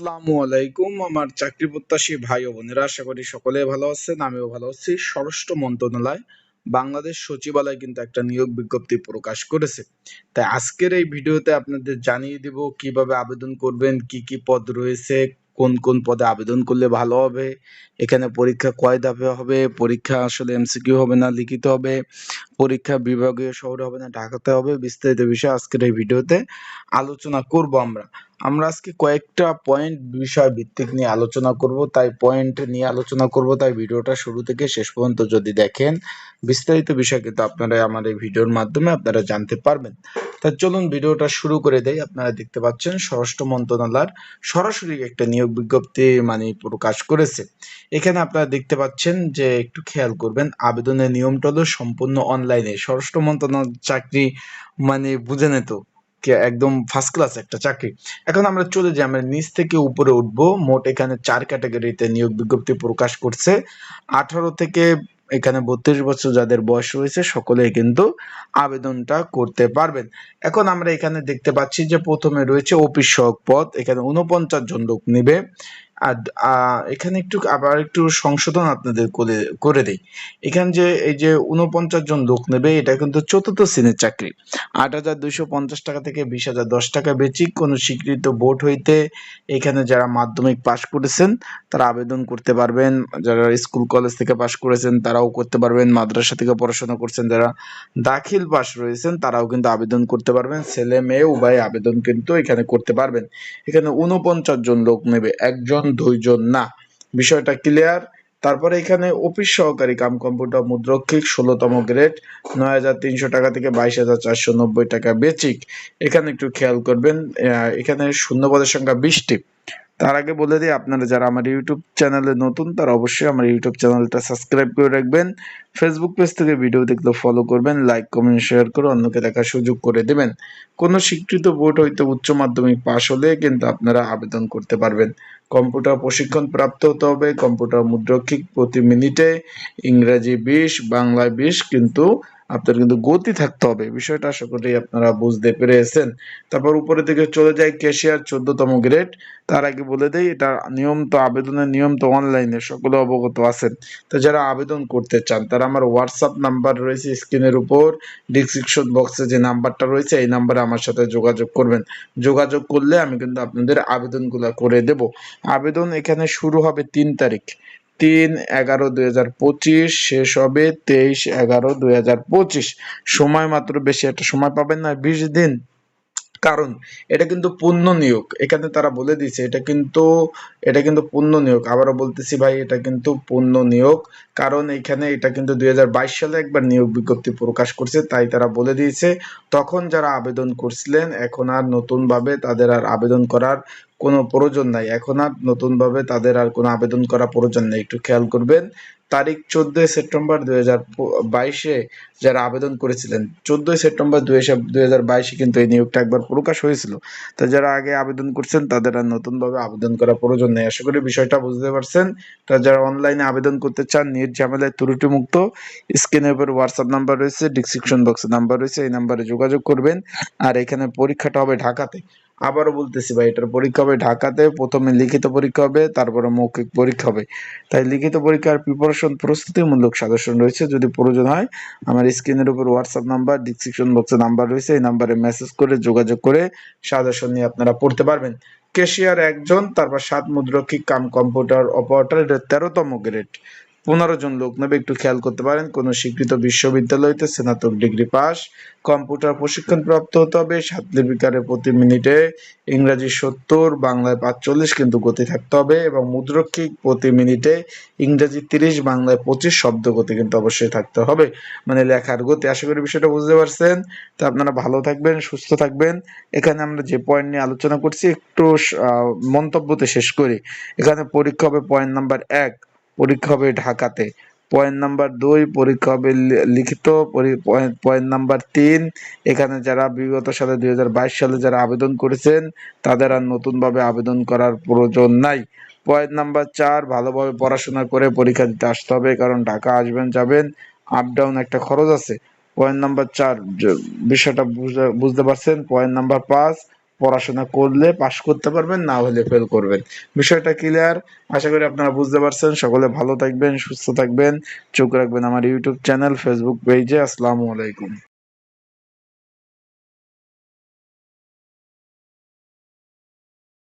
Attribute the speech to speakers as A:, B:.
A: আসসালামু আলাইকুম, আমার চাকরি প্রত্যাশী ভাই ও বোনেরা, আশা করি সকলে ভালো আছেন, আমিও ভালো আছি। স্বরাষ্ট্র মন্ত্রণালয়, বাংলাদেশ সচিবালয় কিন্তু একটা নিয়োগ বিজ্ঞপ্তি প্রকাশ করেছে। তাই আজকের এই ভিডিওতে আপনাদের জানিয়ে দিব কীভাবে আবেদন করবেন, কি কি পদ রয়েছে কোন কোন পদে আবেদন করলে ভালো হবে? এখানে পরীক্ষা কয় ধাপে হবে? পরীক্ষা আসলে এমসিকিউ হবে না, লিখিত হবে? পরীক্ষা বিভাগীয় শহরে হবে না, ঢাকাতে হবে? বিস্তারিত বিষয় আজকের এই ভিডিওতে আলোচনা করব আমরা। আমরা আজকে কয়েকটা পয়েন্ট বিষয় ভিত্তিক নিয়ে আলোচনা করব। তাই পয়েন্ট নিয়ে আলোচনা করব, তাই ভিডিওটা শুরু থেকে শেষ পর্যন্ত যদি দেখেন, বিস্তারিত বিষয় কিন্তু আপনারা আমার এই ভিডিওর মাধ্যমে আপনারা জানতে পারবেন। তা চলুন ভিডিওটা শুরু করে দেই। আপনারা দেখতে পাচ্ছেন স্বরাষ্ট্র মন্ত্রণালয়ের সরাসরি একটা নিয়োগ বিজ্ঞপ্তি মানে প্রকাশ করেছে। এখানে আপনারা দেখতে পাচ্ছেন যে একটু খেয়াল করবেন, আবেদনের নিয়মটা হলো সম্পূর্ণ অনলাইনে। স্বরাষ্ট্র মন্ত্রণালয় চাকরি মানে বুঝে নেতো একদম ফার্স্ট ক্লাস একটা চাকরি। এখন আমরা চলে যাই, আমরা নিচ থেকে উপরে উঠবো। মোট এখানে চার ক্যাটাগরিতে নিয়োগ বিজ্ঞপ্তি প্রকাশ করছে। আঠারো থেকে এখানে বত্রিশ বছর যাদের বয়স রয়েছে সকলে কিন্তু আবেদনটা করতে পারবেন। এখন আমরা এখানে দেখতে পাচ্ছি যে প্রথমে রয়েছে অফিস সহক পদ, এখানে উনপঞ্চাশ জন লোক নেবে। আর এখানে একটু আবার একটু সংশোধন আপনাদের করে করে দেই। এখানে যে, এই যে উনপঞ্চাশ জন লোক নেবে, এটা কিন্তু চতুর্থ শ্রেণির চাকরি। আট হাজার দুইশো পঞ্চাশ টাকা থেকে বিশ হাজার দশ টাকা বেচিক কোনো স্বীকৃত বোর্ড হইতে এখানে যারা মাধ্যমিক পাশ করেছেন, তারা আবেদন করতে পারবেন। যারা স্কুল, কলেজ থেকে পাশ করেছেন, তারাও করতে পারবেন। মাদ্রাসা থেকে পড়াশোনা করছেন, যারা দাখিল পাশ রয়েছেন, তারাও কিন্তু আবেদন করতে পারবেন। ছেলে, মেয়ে, উভয় আবেদন কিন্তু এখানে করতে পারবেন। এখানে উনপঞ্চাশ জন লোক নেবে। একজন দুইজন, না। বিষয়টা ক্লিয়ার তারপরে এখানে অফিস সহকারী কাম কম্পিউটার মুদ্রক্ষিক, ষোলোতম গ্রেড, নয় হাজার তিনশো টাকা থেকে বাইশ হাজার চারশো নব্বই টাকা বেচিক। এখানে একটু খেয়াল করবেন এখানে শূন্য পদের সংখ্যা বিশটি। তার আগে বলে দিই, আপনারা যারা আমার ইউটিউব চ্যানেলে নতুন, তারা অবশ্যই আমার ইউটিউব চ্যানেলটা সাবস্ক্রাইব করে রাখবেন। ফেসবুক পেজ থেকে ভিডিও দেখলে ফলো করবেন লাইক কমেন্ট শেয়ার করে অন্যকে দেখার সুযোগ করে দেবেন। কোনো স্বীকৃত বোর্ড হইতে উচ্চ মাধ্যমিক পাশ হলে কিন্তু আপনারা আবেদন করতে পারবেন। কম্পিউটার প্রশিক্ষণ প্রাপ্ত হতে হবে, কম্পিউটার মুদ্রক্ষিক প্রতি মিনিটে ইংরেজি বিশ, বাংলায় বিশ, কিন্তু আপনার কিন্তু গতি থাকতে হবে। বিষয়টা আশা করি আপনারা বুঝতে পেরেছেন। তারপর উপরে থেকে চলে যায় ক্যাশিয়ার চোদ্দতম গ্রেড। তার আগে বলে দেই, এটা নিয়ম তো আবেদনের নিয়ম তো অনলাইনে সকলে অবগত আছেন। তো যারা আবেদন করতে চান, তারা আমার হোয়াটসঅ্যাপ নাম্বার রয়েছে স্ক্রিনের উপর। ডিসক্রিপশন বক্সে যে নাম্বারটা রয়েছে, এই নাম্বারে আমার সাথে যোগাযোগ করবেন। যোগাযোগ করলে আমি কিন্তু আপনাদের আবেদনগুলো করে দেব। আবেদন এখানে শুরু হবে তিন তারিখ। তিন এগারো দুই হাজার পঁচিশ, শেষ হবে তেইশ এগারো দুই হাজার পঁচিশ। সময় মাত্র বেশি, একটা সময় পাবেন না বিশ দিন। কারণ এটা কিন্তু পূর্ণ নিয়োগ। এখানে তারা বলে দিয়েছে, এটা কিন্তু এটা কিন্তু পূর্ণ নিয়োগ। আবারও বলতেছি ভাই, এটা কিন্তু পূর্ণ নিয়োগ। কারণ এখানে এটা কিন্তু দুই হাজার বাইশ সালে একবার নিয়োগ বিজ্ঞপ্তি প্রকাশ করছে, তাই তারা বলে দিয়েছে। তখন যারা আবেদন করছিলেন, এখন আর নতুনভাবে তাদের আর আবেদন করার কোনো প্রয়োজন নাই। এখন আর নতুনভাবে তাদের আর কোনো আবেদন করা প্রয়োজন নেই। একটু খেয়াল করবেন, তারিখ চোদ্দই সেপ্টেম্বর দুই হাজার বাইশে যারা আবেদন করেছিলেন, চোদ্দই সেপ্টেম্বর দুই দুই হাজার বাইশে কিন্তু এই নিয়োগটা একবার প্রকাশ হয়েছিল। তো যারা আগে আবেদন করছেন, তাদের আর নতুনভাবে আবেদন করা প্রয়োজন নেই। আশা করি বিষয়টা বুঝতে পারছেন। তো যারা অনলাইনে আবেদন করতে চান নির্ঝামেলায় ত্রুটি মুক্ত স্ক্রিনের উপর হোয়াটসঅ্যাপ নাম্বার রয়েছে ডিসক্রিপশন বক্সে নাম্বার রয়েছে, এই নাম্বারে যোগাযোগ করবেন। আর এখানে পরীক্ষাটা হবে ঢাকাতে। আবারও বলতেছি ভাই, এটার পরীক্ষা হবে ঢাকাতে, প্রথমে লিখিত পরীক্ষা হবে, তারপরে মৌখিক পরীক্ষা হবে। তাই লিখিত পরীক্ষার প্রিপারেশন প্রস্তুতিমূলক সাজেশন রয়েছে, যদি প্রয়োজন হয়, আমার স্ক্রিনের উপর হোয়াটসঅ্যাপ নাম্বার ডিসক্রিপশন বক্সে নাম্বার রয়েছে, এই নাম্বারে মেসেজ করে, যোগাযোগ করে সাজেশন নিয়ে আপনারা পড়তে পারবেন। কেশিয়ার একজন, তারপর সাত মুদ্রক্ষিক কাম কম্পিউটার অপারেটর তেরোতম গ্রেড পনেরো জন লোক নেবে, একটু খেয়াল করতে পারেন, কোন স্বীকৃত বিশ্ববিদ্যালয়তে স্নাতক ডিগ্রি পাস, কম্পিউটার প্রশিক্ষণ প্রাপ্ত হতে হবে, সাত লিপিকারে প্রতি মিনিটে ইংরাজি সত্তর, বাংলায় পাঁচচল্লিশ কিন্তু গতি থাকতে হবে এবং মুদ্রক্ষিক প্রতি মিনিটে ইংরাজি তিরিশ, বাংলায় পঁচিশ শব্দ গতি কিন্তু অবশ্যই থাকতে হবে। মানে লেখার গতি, আশা করি বিষয়টা বুঝতে পারছেন। তো আপনারা ভালো থাকবেন, সুস্থ থাকবেন। এখানে আমরা যে পয়েন্ট নিয়ে আলোচনা করছি, একটু মন্তব্যতে শেষ করি। এখানে পরীক্ষা হবে পয়েন্ট নাম্বার এক। পরীক্ষা হবে ঢাকাতে। পয়েন্ট নাম্বার দুই, পরীক্ষা হবে লিখিত পয়েন্ট নাম্বার তিন, এখানে যারা বিগত সালে দু হাজার বাইশ সালে যারা আবেদন করেছেন, তাদের আর নতুনভাবে আবেদন করার প্রয়োজন নাই। পয়েন্ট নাম্বার চার, ভালোভাবে পড়াশোনা করে পরীক্ষা দিতে আসতে হবে, কারণ ঢাকা আসবেন, যাবেন আপ ডাউন একটা খরচ আছে। পয়েন্ট নাম্বার চার বিষয়টা বুঝতে পারছেন? পয়েন্ট নাম্বার পাঁচ পড়াশোনা করলে পাশ করতে পারবেন, না হলে ফেল করবেন। বিষয়টা ক্লিয়ার আশা করি আপনারা বুঝতে পারছেন। সকলে ভালো থাকবেন, সুস্থ থাকবেন। চোখ রাখবেন আমার ইউটিউব চ্যানেল ফেসবুক পেজে আসসালামু আলাইকুম।